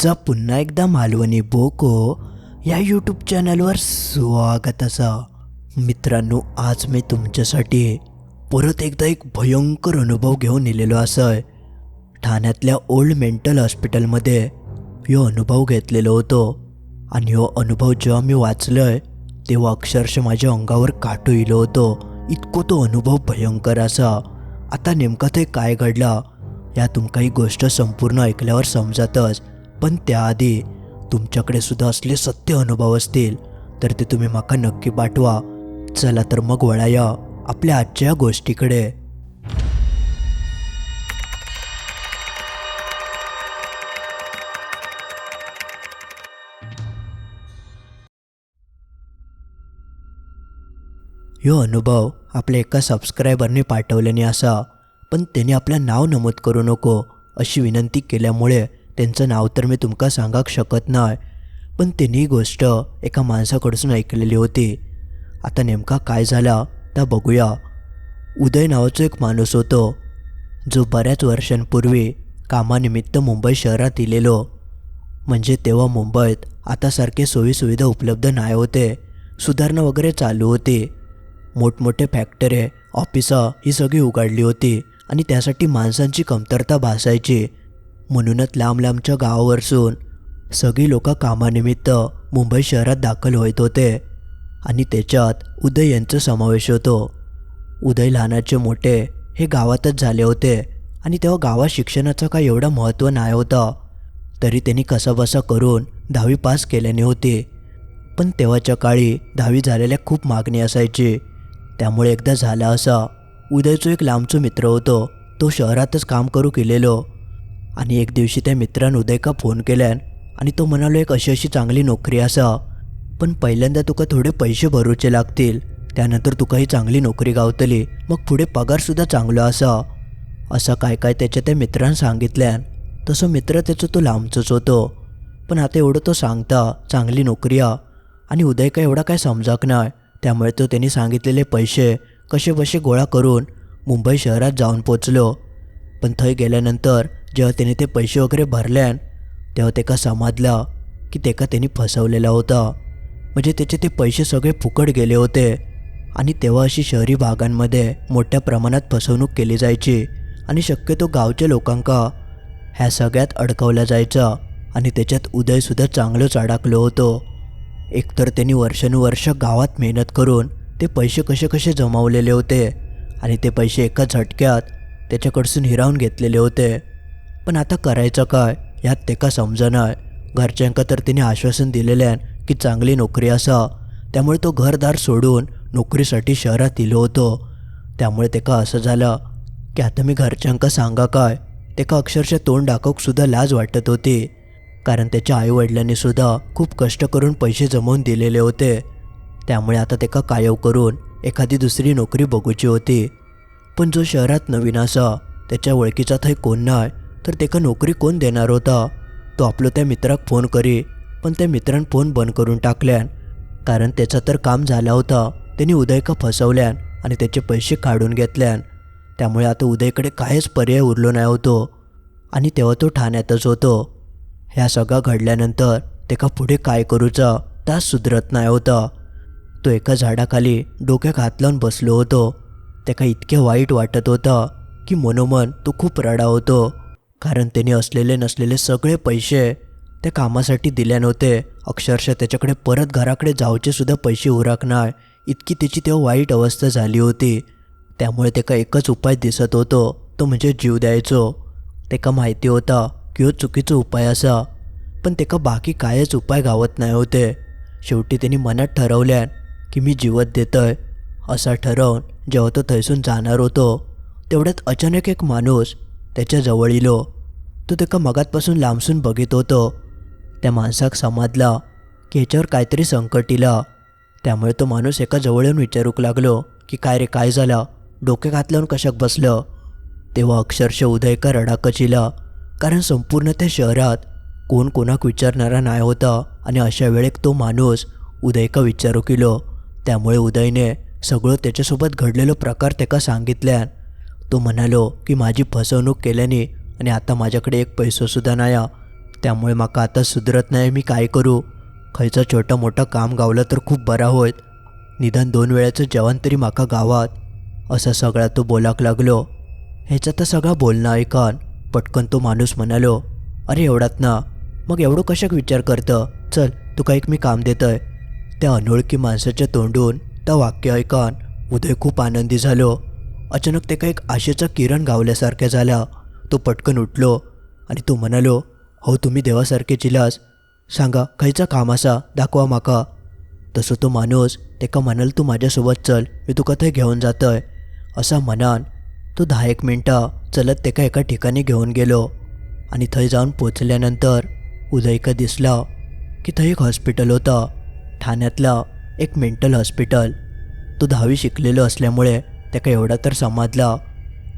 तुमचा पुन्हा एकदा मालवणी बोको या यूट्यूब चॅनलवर स्वागत असा. मित्रांनो आज मी तुमच्यासाठी परत एकदा एक भयंकर अनुभव घेऊन इलेलो असं. ठाण्यातल्या ओल्ड मेंटल हॉस्पिटलमध्ये ह्यो अनुभव घेतलेलो होतो. आणि हो अनुभव जेव्हा मी वाचलंय तेव्हा अक्षरशः माझ्या अंगावर काटू इलो होतो. इतको तो अनुभव भयंकर असा. आता नेमका ते काय घडला या तुमका ही गोष्ट संपूर्ण ऐकल्यावर समजतच. पण त्याआधी तुमच्याकडे सुद्धा असले सत्य अनुभव असतील तर ते तुम्ही माका नक्की पाठवा. चला तर मग वळाया आपल्या आजच्या या गोष्टीकडे. ह्यो अनुभव आपल्या एका सबस्क्रायबरने पाठवल्याने असा पण त्याने आपलं नाव नमूद करू नको अशी विनंती केल्यामुळे त्यांचं नाव तर मी तुमका सांगाक शकत नाही पण तिन्ही गोष्ट एका माणसाकडसून ऐकलेली होती. आता नेमका काय झाला त्या बघूया. उदय नावाचा एक माणूस होतो जो बऱ्याच वर्षांपूर्वी कामानिमित्त मुंबई शहरात इलेलो. म्हणजे तेव्हा मुंबईत आतासारखे सोयीसुविधा उपलब्ध नाही होते सुधारणा वगैरे चालू होती. मोठमोठे फॅक्टरी ऑफिसं ही सगळी उघडली होती आणि त्यासाठी माणसांची कमतरता भासायची. म्हणूनच लांब लांबच्या गावावरसून सगळी लोक कामानिमित्त मुंबई शहरात दाखल होत होते. आणि त्याच्यात उदय यांचा समावेश होतो. उदय लहानाचे मोठे हे गावातच झाले होते. आणि तेव्हा गावात शिक्षणाचं काय एवढं महत्त्व नाही होतं. तरी त्यांनी कसाबसा करून दहावी पास केल्याने होती. पण तेव्हाच्या काळी दहावी झालेल्या खूप मागणी असायची. त्यामुळे एकदा झाला असा उदयचो एक लांबचो मित्र होतो. तो शहरातच काम करू केलेलो. आणि एक दिवशी त्या मित्रानं उदयका फोन केल्यान आणि तो म्हणालो एक अशी अशी चांगली नोकरी असा पण पहिल्यांदा तुका थोडे पैसे भरूचे लागतील त्यानंतर तुका ही चांगली नोकरी गावतली मग पुढे पगारसुद्धा चांगलो असा. असं काय काय त्याच्या त्या मित्रानं सांगितल्यान तसं मित्र त्याचं तो लांबचंच होतो. पण आता एवढं तो सांगता चांगली नोकरी आ. आणि उदय काय एवढा काय समजाक नाही त्यामुळे तो त्यांनी सांगितलेले पैसे कसे बसे गोळा करून मुंबई शहरात जाऊन पोचलो. पण थंय गेल्यानंतर जेव्हा त्याने ते पैसे वगैरे भरल्यान तेव्हा त्याका समजलं की तेका त्यांनी फसवलेला होता. म्हणजे त्याचे ते पैसे सगळे फुकट गेले होते. आणि तेव्हा अशी शहरी भागांमध्ये मोठ्या प्रमाणात फसवणूक केली जायची. आणि शक्यतो गावच्या लोकांका ह्या सगळ्यात अडकवल्या जायचं. आणि त्याच्यात उदयसुद्धा चांगलंच अडकलो होतो. एकतर त्यांनी वर्षानुवर्ष गावात मेहनत करून ते पैसे कसे कसे जमावलेले होते. आणि ते पैसे एका झटक्यात त्याच्याकडसून हिरावून घेतलेले होते. पण आता करायचं काय? यात तेका समजणार घरच्यांका तर तिने आश्वासन दिलेल्यान की चांगली नोकरी असा. त्यामुळे तो घरदार सोडून नोकरीसाठी शहरात इलो होतो. त्यामुळे तेका असं झालं? की आता मी घरच्यांका सांगा काय? तेका अक्षरशः तोंड दाखवूकसुद्धा लाज वाटत होती. कारण त्याच्या आईवडिलांनीसुद्धा खूप कष्ट करून पैसे जमवून दिलेले होते. त्यामुळे आता तेका कायव करून एखादी दुसरी नोकरी बघूची होती. पण जो शहरात नवीन असा त्याच्या ओळखीचा थंय कोण नाही? तर त्याका नोकरी कोण देणार होता? तो आपलं त्या मित्राक फोन करी पण त्या मित्रान फोन बंद करून टाकल्यान. कारण त्याचं तर काम झाला होता त्यांनी उदयका फसवल्यान आणि त्याचे पैसे काढून घेतल्यान. त्यामुळे आता उदयकडे काहीच पर्याय उरलो नाही होतो. आणि तेव्हा तो ठाण्यातच होतो. ह्या सगळं घडल्यानंतर तेका पुढे काय करूचा? तास सुधरत नाही होता. तो एका झाडाखाली डोक्यात हात लावून बसलो होतो. त्याका इतके वाईट वाटत होतं की मनोमन तो खूप रडा होतो. कारण त्याने असलेले नसलेले सगळे पैसे त्या कामासाठी दिले नव्हते. अक्षरशः त्याच्याकडे परत घराकडे जावचेसुद्धा पैसे उरकणार इतकी त्याची तेव्हा वाईट अवस्था झाली होती. त्यामुळे त्याका एकच उपाय दिसत होतो. तो म्हणजे जीव द्यायचो. त्याका माहिती होता की हो चुकीचा उपाय असा. पण त्याका बाकी कायच उपाय गावत नाही होते. शेवटी त्यांनी मनात ठरवल्यान की मी जीवत देतोय. असा ठरवून जेव्हा तो थैसून जाणार होतो तेवढ्यात अचानक एक माणूस त्याच्याजवळ इलो तो त्याका मगातपासून लांबसून बघित होतो. त्या माणसाक समजला की ह्याच्यावर काहीतरी संकट इला. त्यामुळे तो माणूस एका जवळ येऊन विचारूक लागलो की काय रे काय झालं? डोके घातल्यावर कशाक बसलं? तेव्हा अक्षरशः उदयका रडाकच इला. कारण संपूर्ण त्या शहरात कोण कोणाक विचारणारा नाही होता. आणि अशा वेळेक तो माणूस उदयका विचारू केलो त्यामुळे उदयने सगळं त्याच्यासोबत घडलेलो प्रकार त्याका सांगितल्यान तो म्हणालो की माझी फसवणूक केल्याने आणि आता माझ्याकडे एक पैसोसुद्धा नाही त्यामुळे माका आता सुधरत नाही मी काय करू? खयचं छोटं मोठं काम गावलं तर खूप बरा होईल. निदान दोन वेळाचं जेवण तरी माका गावात. असं सगळा तो बोलाक लागलो. ह्याचं तर सगळं बोलणं ऐकान पटकन तो माणूस म्हणालो अरे एवढात ना मग एवढं कशाक विचार करतं? चल तुका एक मी काम देतंय. त्या अनोळखी माणसाच्या तोंडून त्या वाक्य ऐकान उदय खूप आनंदी झालो. अचानक ते एक आशेचा किरण गावल्यासारखे झाला तो पटकन उठलो आणि तो म्हणालो हो तुम्ही देवासारखे चिलास. सांगा खंयचा काम असा दाखवा म्हाका तसो तो माणूस तेका म्हणाल तू माझ्यासोबत चल मी तुका थंय घेऊन जातोय. असा म्हणान तो दहा एक मिनटां चलत तेका एका ठिकाणी घेऊन गेलो आणि थंय जाऊन पोचल्यानंतर उदयका दिसला की थंय एक हॉस्पिटल होतं. ठाण्यातलं एक मेंटल हॉस्पिटल. तो दहावी शिकलेलो असल्यामुळे तेका एवढा तर समजला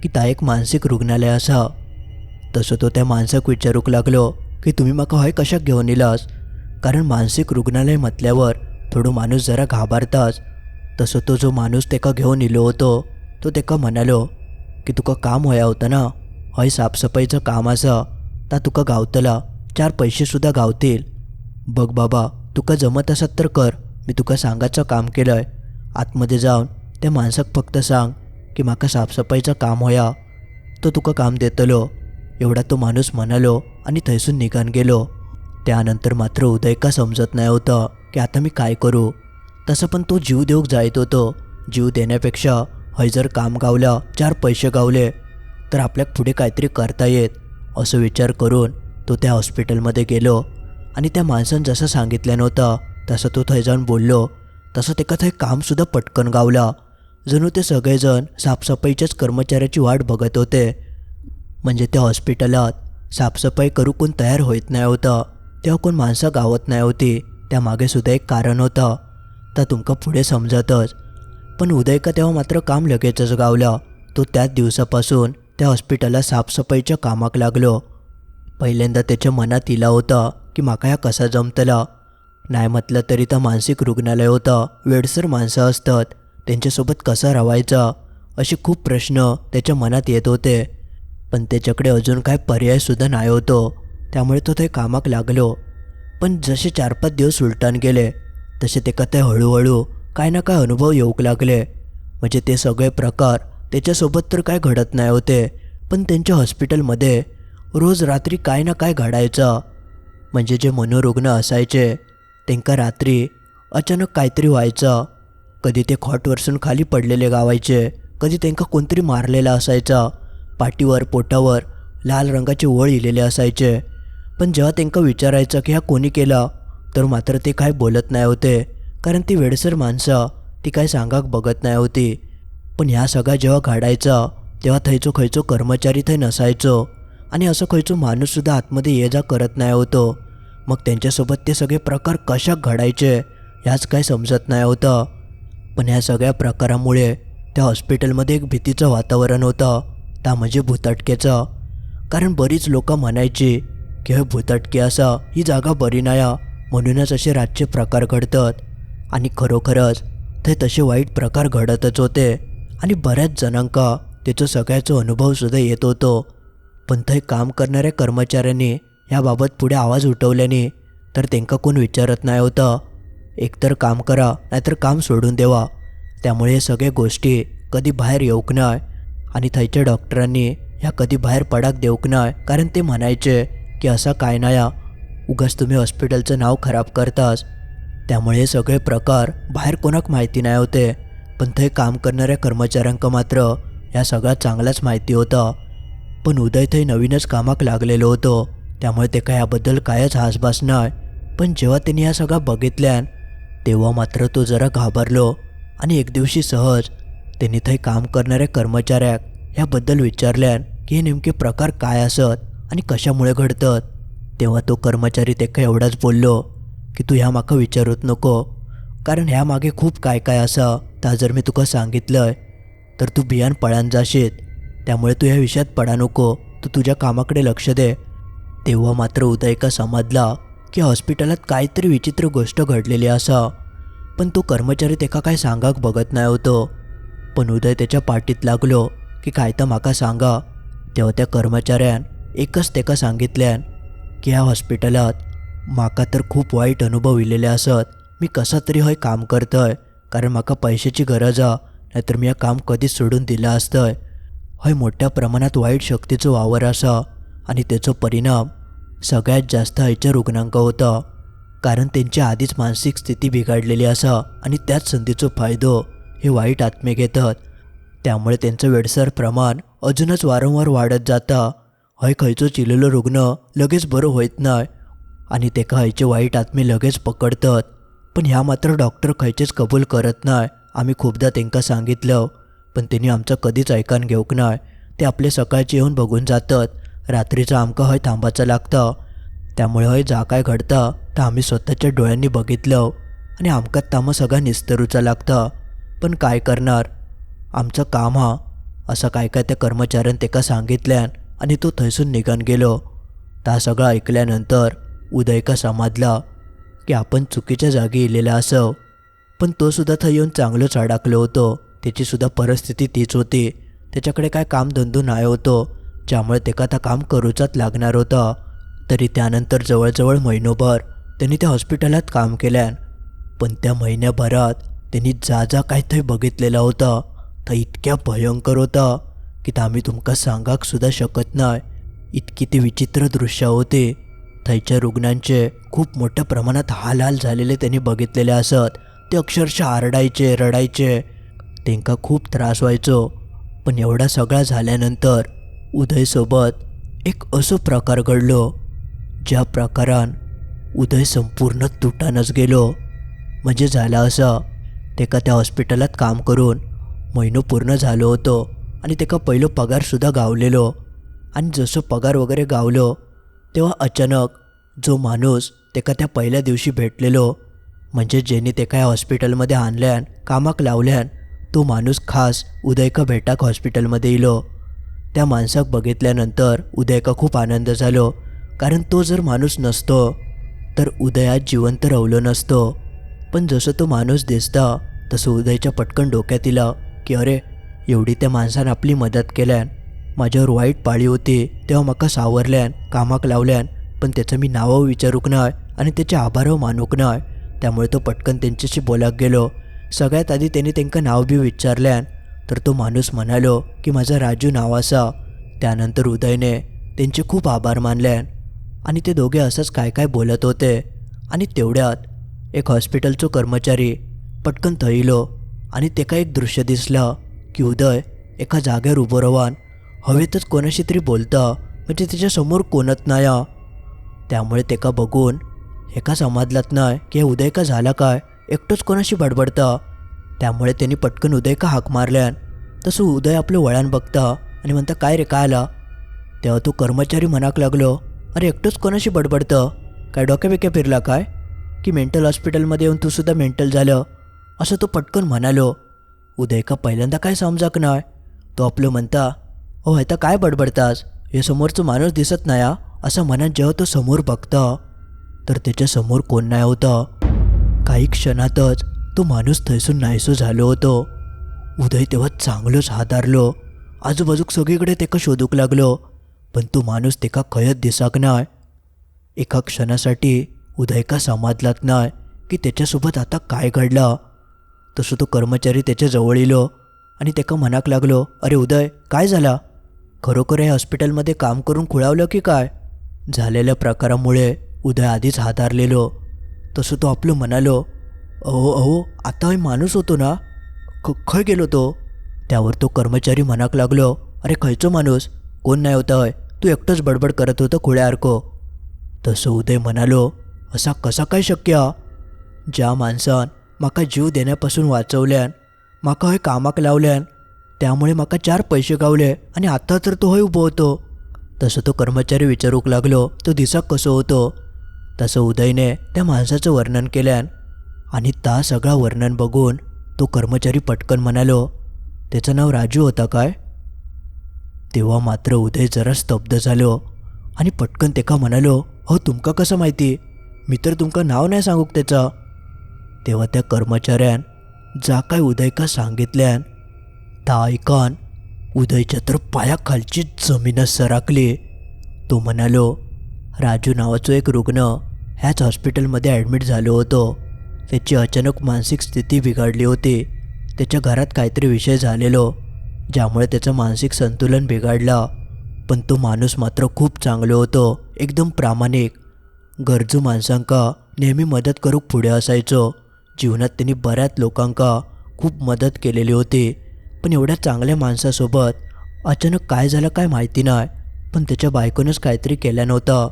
की ता एक मानसिक रुग्णालय असा. तसो तो त्या माणसाक विचारूक लागलो की तुम्ही म्हाका हय कशाक घेवन येलास? कारण मानसिक रुग्णालय म्हटल्यावर थोडो माणूस जरा घाबरताच. तसो तो जो माणूस तेका घेवन येलो होतो तो तेका म्हणालो की तुका काम होया होतं ना हय साफसफाईचं काम आसा ता तुका गावतला चार पैसेसुद्धा गावतील. बघ बाबा तुका जमत असत तर कर मी तुका सांगायचं काम केलंय. आतमध्ये जाऊन त्या माणसाक फक्त सांग की म्हाका साफसफाईचं काम होया. तो तुका काम देतलो. एवढा तो माणूस म्हणालो आणि थंयसून निघान गेलो. त्यानंतर मात्र उदयका समजत नाही होतं की आता मी काय करू. तसं पण तो जीव देऊक जायत होतो. जीव देण्यापेक्षा हय जर काम गावलं चार पैसे गावले तर आपल्याक पुढे काहीतरी करता येत असं विचार करून तो त्या हॉस्पिटलमध्ये गेलो. आणि त्या माणसानं जसं सांगितलं नव्हतं तसं तो थंय जाऊन बोललो. तसं तेका थंय कामसुद्धा पटकन गावला. जणू ते सगळेजण साफसफाईच्याच कर्मचाऱ्याची वाट बघत होते. म्हणजे त्या हॉस्पिटलात साफसफाई करू कोण तयार होत नाही होतं. तेव्हा कोण माणसं गावत नाही होती. त्यामागे सुद्धा एक कारण होतं. तर तुमका पुढे समजतच. पण उदयका तेव्हा मात्र काम लगेचच गावलं. तो त्याच दिवसापासून त्या हॉस्पिटलला साफसफाईच्या कामाक लागलो. पहिल्यांदा त्याच्या मनात इला होतं की माका ह्या कसा जमतला. नाही म्हटलं तरी तर मानसिक रुग्णालय होतं. वेडसर माणसं असतात. त्यांच्यासोबत कसं राहायचं असे खूप प्रश्न त्याच्या मनात येत होते. पण त्याच्याकडे अजून काय पर्यायसुद्धा नाही होतो. त्यामुळे तो ते कामाक लागलो. पण जसे चार पाच दिवस उलटान गेले तसे ते ते हळूहळू काय ना काय अनुभव येऊक लागले. म्हणजे ते सगळे प्रकार त्याच्यासोबत तर काय घडत नाही होते पण त्यांच्या हॉस्पिटलमध्ये रोज रात्री काय ना काय घडायचं. म्हणजे जे मनोरुग्ण असायचे त्यांका रात्री अचानक काहीतरी व्हायचं. कधी ते खॉटवरसून खाली पडलेले गावायचे कधी त्यांका कोणतरी मारलेला असायचा. पाठीवर पोटावर लाल रंगाचे ओळ इलेले असायचे. पण जेव्हा त्यांका विचारायचं की ह्या कोणी केला तर मात्र ते काय बोलत नाही होते कारण ती वेडसर माणसं ती काय सांगाक बघत नाही होती. पण ह्या सगळा जेव्हा घडायचा तेव्हा थंयचो खंयचो कर्मचारी थंय नसायचो. आणि असं खंयचो माणूससुद्धा आतमध्ये ये जा करत नाही होतो. मग त्यांच्यासोबत ते सगळे प्रकार कशाक घडायचे ह्याच काय समजत नाही होतं. पण ह्या सगळ्या प्रकारामुळे त्या हॉस्पिटलमध्ये एक भीतीचं वातावरण होतं त्या म्हणजे भूताटकेचं. कारण बरीच लोक म्हणायची की हे भूताटके असा ही जागा बरी नाया. म्हणूनच असे रातचे प्रकार घडतात. आणि खरोखरच ते तसे वाईट प्रकार घडतच होते. आणि बऱ्याच जणांका त्याचं सगळ्याचा अनुभवसुद्धा येत होतो. पण थंय काम करणाऱ्या कर्मचाऱ्यांनी याबाबत पुढे आवाज उठवल्याने तर त्यांका कोण विचारत नाही होतं. एकतर काम करा नाहीतर काम सोडून देवा. त्यामुळे हे सगळे गोष्टी कधी बाहेर येऊक नाही आणि थंयच्या डॉक्टरांनी ह्या कधी बाहेर पडाक देऊक नाय. कारण ते म्हणायचे की असा काय नाया उगाच तुम्ही हॉस्पिटलचं नाव खराब करतास. त्यामुळे सगळे प्रकार बाहेर कोणाक माहिती नाही होते. पण थंय काम करणाऱ्या कर्मचाऱ्यांक मात्र ह्या सगळ्यात चांगलाच माहिती होता. पण उदय थंय नवीनच कामाक लागलेलो होतो. त्यामुळे ते काय याबद्दल कायच हासबास नाही पण जेव्हा त्यांनी ह्या सगळा बघितल्यान तेव्हा मात्र तो जरा घाबरलो आणि एक दिवशी सहज त्यांनी थंय काम करणाऱ्या कर्मचाऱ्याक ह्याबद्दल विचारल्यान की हे नेमके प्रकार काय असत आणि कशामुळे घडतात. तेव्हा तो कर्मचारी तेका एवढाच बोललो की तू ह्या माका विचारूत नको कारण ह्या मागे खूप काय काय असा ता जर मी तुका सांगितलंय तर तू बियाण पळान जाशीत त्यामुळे तू ह्या विषयात पडा नको तू तुझ्या कामाकडे लक्ष दे. तेव्हा मात्र उदयका समजला की हॉस्पिटलात काहीतरी विचित्र गोष्ट घडलेली असा. पण तो कर्मचारी तेका काय सांगाक बघत नाही होतो. पण उदय त्याच्या पाठीत लागलो की काय तर म्हाका सांगा. तेव्हा त्या कर्मचाऱ्यान एकच तेका सांगितल्यान की ह्या हॉस्पिटलात म्हाका तर खूप वाईट अनुभव इलेले असत. मी कसा तरी हय काम करतय कारण म्हाका पैशाची गरज हा नाहीतर मी हे काम कधीच सोडून दिलं असतंय. हय मोठ्या प्रमाणात वाईट शक्तीचो वावर असा आणि त्याचो परिणाम सगळ्यात जास्त आईच्या रुग्णांक होतं. कारण त्यांची आधीच मानसिक स्थिती बिघडलेली असा आणि त्याच संधीचो फायदो हे वाईट आत्मे घेतात. त्यामुळे त्यांचं वेडसर प्रमाण अजूनच वारंवार वाढत जाता. हय खंयचो चिलेलो रुग्ण लगेच बरो होत नाय आणि तेका हयचे वाईट आत्मे लगेच पकडतात. पण ह्या मात्र डॉक्टर खंयचेच कबूल करत नाय आम्ही खूपदा त्यांना सांगितलं. पण त्यांनी आमचं कधीच ऐकान घेऊक नाय. ते आपले सकाळचे येऊन बघून जातात. रात्रीचं आमकां हय थांबायचं लागतं. त्यामुळे हय जा काय घडतं तर आम्ही स्वतःच्या डोळ्यांनी बघितलं. आणि आमकां तामा सगळा निस्तरूचा लागतं. पण काय करणार? आमचं काम हा. असं काय काय त्या कर्मचाऱ्यान तेका सांगितल्यान आणि तो थंयसून निघून गेलो. ता सगळं ऐकल्यानंतर उदयका समाजला की आपण चुकीच्या जागी इलेला असव. पण तो सुद्धा थंय येऊन चांगलोच अडाकलो होतो. त्याचीसुद्धा परिस्थिती तीच होती. त्याच्याकडे काय कामधंदो नाही होतो. ज्यामुळे ते आता काम करूचाच लागणार होतं. तरी त्यानंतर जवळजवळ महिनोभर त्यांनी त्या हॉस्पिटलात काम केल्यान पण त्या महिन्याभरात त्यांनी जा जा काय थंय बघितलेलं होतं. तर इतक्या भयंकर होता की तर आम्ही तुमका सांगाक सुद्धा शकत नाही. इतकी ती विचित्र दृश्य होते. थंयच्या रुग्णांचे खूप मोठ्या प्रमाणात हाल हाल झालेले त्यांनी बघितलेले असत. ते अक्षरशः आरडायचे रडायचे. त्यांका खूप त्रास व्हायचो. पण एवढा सगळा झाल्यानंतर उदयसोबत एक असो प्रकार घडलो ज्या प्रकारान उदय संपूर्ण तुटानच गेलो. म्हणजे झाला असा तेका त्या हॉस्पिटलात काम करून महिनो पूर्ण झालो होतो आणि तेका पहिलो पगारसुद्धा गावलेलो. आणि जसं पगार वगैरे गावलो तेव्हा अचानक जो माणूस तेका त्या पहिल्या दिवशी भेटलेलो म्हणजे ज्यांनी तेका ह्या हॉस्पिटलमध्ये आणल्यान कामाक लावल्यान तो माणूस खास उदयका भेटाक हॉस्पिटलमध्ये इलो. त्या माणसाक बघितल्यानंतर उदयका खूप आनंद झालो. कारण तो जर माणूस नसतो तर उदयात जिवंत रवलो नसतो. पण जसं तो माणूस दिसता तसं उदयच्या पटकन डोक्यात इलं की अरे एवढी त्या माणसानं आपली मदत केल्यान माझ्यावर वाईट पाळी होती तेव्हा म्हाका सावरल्यान कामाक लावल्यान पण त्याचं मी नावं विचारूक नाय आणि त्याचे आभारव मानूक नाय. त्यामुळे तो पटकन त्यांच्याशी बोलाक गेलो. सगळ्यात आधी त्यांनी त्यांना नाव बी विचारल्यान तर तो माणूस म्हणालो की माझा राजू नाव असा. त्यानंतर उदयने त्यांचे खूप आभार मानले आणि ते दोघे असंच काय काय बोलत होते. आणि तेवढ्यात एक हॉस्पिटलचो कर्मचारी पटकन थंयलो आणि तेका एक दृश्य दिसलं की उदय एका जागेवर उभं रवान. हवेतच कोणाशी तरी बोलता म्हणजे त्याच्यासमोर कोणत नाही त्यामुळे त्यामुळे तेका बघून एका समाजलात नाही की उदय का झाला काय? एकटोच कोणाशी बडबडतं? त्यामुळे त्यांनी पटकन उदय का हाक मारल्यान तसं उदय आपलं वळण बघता आणि म्हणता काय रे काय आला? तेव्हा तो कर्मचारी म्हणाक लागलो अरे एकटोच कोणाशी बडबडतं? काय डोक्या फिरला काय? की मेंटल हॉस्पिटलमध्ये येऊन तू सुद्धा मेंटल झालं? असं तो पटकन म्हणालो. उदय का पहिल्यांदा काय समजाक नाही तो आपलं म्हणता हो आता काय बडबडतास? हे समोरचं माणूस दिसत नाही असं म्हणत जेव्हा तो समोर बघता तर त्याच्यासमोर कोण नाही होतं. काही क्षणातच तो माणूस थैसून नाहीसो झालो होतो. उदय तेव्हा चांगलोच हातारलो. आजूबाजूक सगळीकडे तेका शोधूक लागलो पण तो माणूस तेका खयत दिसाक नाय. एका क्षणासाठी उदयका समाजलात नाय की त्याच्यासोबत आता काय घडलं. तसं तो कर्मचारी त्याच्याजवळ इलो आणि तेका मनाक लागलो अरे उदय काय झाला? खरोखर हे हॉस्पिटलमध्ये काम करून खुळावलं की काय? झालेल्या प्रकारामुळे उदय आधीच हातारलेलो. तसं तो आपलं म्हणालो अहो अहो आता हे माणूस होतो ना? ख खय गेलो तो? त्यावर तो कर्मचारी म्हणाक लागलो. अरे खयचो माणूस? कोण नाही होता होय? तू एकटंच बडबड करत होतं खुळ्यासारखो तसं उदय म्हणालो असा कसा काय शक्य? हा? ज्या माणसान म्हाका जीव देण्यापासून वाचवल्यान म्हाका हय कामाक लावल्यान त्यामुळे म्हाका चार पैसे गावले आणि आता तर तो हय उभो होतो. तसं तो कर्मचारी विचारूक लागलो तो दिसाक कसो होतो? तसं उदयने त्या माणसाचं वर्णन केल्यान आणि ता सगळा वर्णन बघून तो कर्मचारी पटकन म्हणालो त्याचं नाव राजू होता काय? तेव्हा मात्र उदय जरा स्तब्ध झालो आणि पटकन तेका म्हणालो अहो तुमका कसं माहिती? मी तर तुमका नाव नाही सांगूक त्याचं? तेव्हा त्या कर्मचाऱ्यान जा काय उदयका सांगितल्यान ता ऐकान उदयच्या तर पायाखालची जमीनच सराकली तो म्हणालो राजू नावाचं एक रुग्ण ह्याच हॉस्पिटलमध्ये ॲडमिट झालो होतो. त्याची अचानक मानसिक स्थिती बिघडली होती. त्याच्या घरात काहीतरी विषय झालेलो ज्यामुळे त्याचं मानसिक संतुलन बिघडलं. पण तो माणूस मात्र खूप चांगलं होतो एकदम प्रामाणिक. गरजू माणसांका नेहमी मदत करूक पुढे असायचो. जीवनात त्यांनी बऱ्याच लोकांका खूप मदत केलेली होती. पण एवढ्या चांगल्या माणसासोबत अचानक काय झालं काय माहिती नाही पण त्याच्या बायकोनंच काहीतरी केलं नव्हतं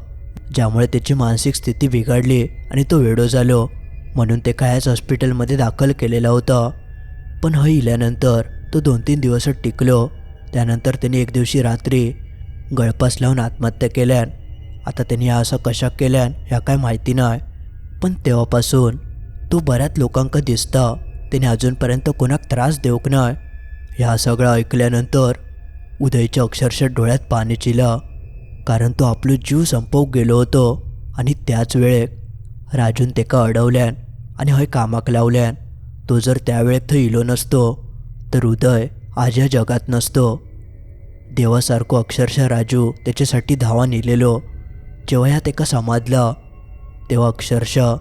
ज्यामुळे त्याची मानसिक स्थिती बिघडली आणि तो वेडो झालो. म्हणून ते कायाच हॉस्पिटलमध्ये दाखल केलेलं होतं. पण ह इल्यानंतर तो दोन तीन दिवसच टिकलो. त्यानंतर त्यांनी एक दिवशी रात्री गळपास लावून आत्महत्या केल्यान आता त्यांनी हा असं कशा केल्यान ह्या काय माहिती नाही पण तेव्हापासून तो बऱ्याच लोकांक दिसता त्याने अजूनपर्यंत कोणाक त्रास देऊक नाही ह्या सगळं ऐकल्यानंतर उदयच्या अक्षरशः डोळ्यात पाणी चिला कारण तो आपलो जीव संपवूक गेलो होतो आणि त्याच वेळेक राजून तेका अडवल्यान आणि हय कामाक लावल्यान. तो जर त्यावेळेक थंय इलो नसतो तर उदय आज ह्या जगात नसतो. देवासारखो अक्षरशः राजू त्याच्यासाठी धावान येलेलो जेव्हा ह्या तेका समाजला तेव्हा अक्षरशः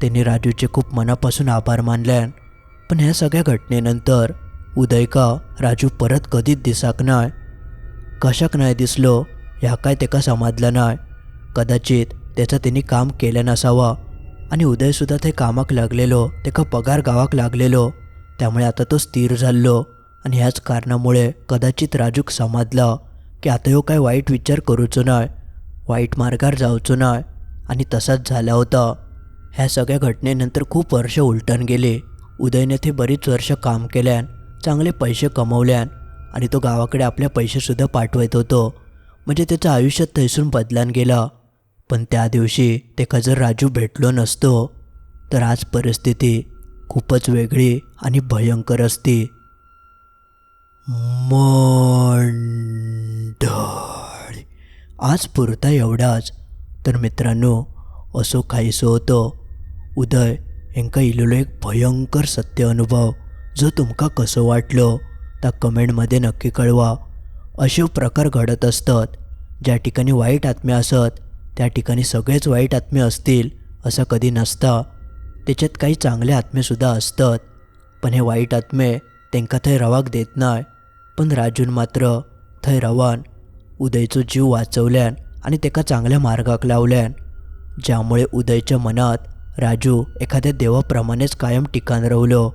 त्यांनी राजूचे खूप मनापासून आभार मानल्यान. पण ह्या सगळ्या घटनेनंतर उदयका राजू परत कधीच दिसाक नाय. कशाक नाही दिसलो ह्या काय तेका समाजला नाय. कदाचित त्याचं त्यांनी काम केलं नसावा. आणि उदयसुद्धा ते कामाक लागलेलो तेका पगार गावाक लागलेलो. त्यामुळे आता तो स्थिर झाल्लो आणि ह्याच कारणामुळे कदाचित राजूक समजला की आता ह्यो काय वाईट विचार करूचो नाय वाईट मार्गार जावचो नाय आणि तसाच झाला होता. ह्या सगळ्या घटनेनंतर खूप वर्ष उलटन गेले. उदयने ते बरीच वर्ष काम केल्यान चांगले पैसे कमवल्यान आणि तो गावाकडे आपल्या पैसेसुद्धा पाठवत होतो. म्हणजे त्याचं आयुष्य थैसून बदलान गेला. पण त्या दिवशी ते जर राजू भेटलो नसतो तर आज परिस्थिती खूपच वेगळी आणि भयंकर असती. मंडळ आज पुरता एवढाच. तर मित्रांनो असो काहीसो होतो. उदय यांका इलेलो एक भयंकर सत्य अनुभव. जो तुमका कसो वाटलो त्या कमेंटमध्ये नक्की कळवा. असे प्रकार घडत असतात ज्या ठिकाणी वाईट आत्म्या असत त्या ठिकाणी सगळेच वाईट आत्मे असतील असं कधी नसता. त्याच्यात काही चांगले आत्मेसुद्धा असतात. पण हे वाईट आत्मे तेंका थंय रवाक देत नाय. पण राजून मात्र थंय रवान उदयचो जीव वाचवल्यान आणि तेका चांगल्या मार्गाक लावल्यान. ज्यामुळे उदयच्या मनात राजू एखाद्या देवाप्रमाणेच कायम टिकाण रवलो.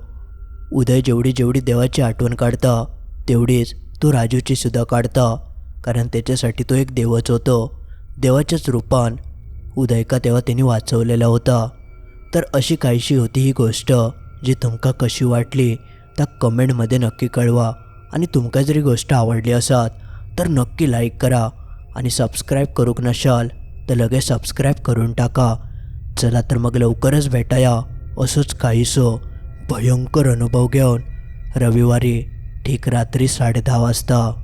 उदय जेवढी जेवढी देवाची आठवण काढता तेवढीच तो राजूची सुद्धा काढता. कारण त्याच्यासाठी तो एक देवच होतो. देवाच्याच रूपान उदयका तेव्हा त्यांनी वाचवलेला होता. तर अशी काहीशी होती ही गोष्ट जी तुमका कशी वाटली त्या कमेंटमध्ये नक्की कळवा. आणि तुमका जरी गोष्ट आवडली असात तर नक्की लाईक करा आणि सबस्क्राईब करूक नशाल तर लगेच सबस्क्राईब करून टाका. चला तर मग लवकरच भेटाया. असंच काहीसो भयंकर अनुभव घेऊन रविवारी ठीक रात्री साडे वाजता.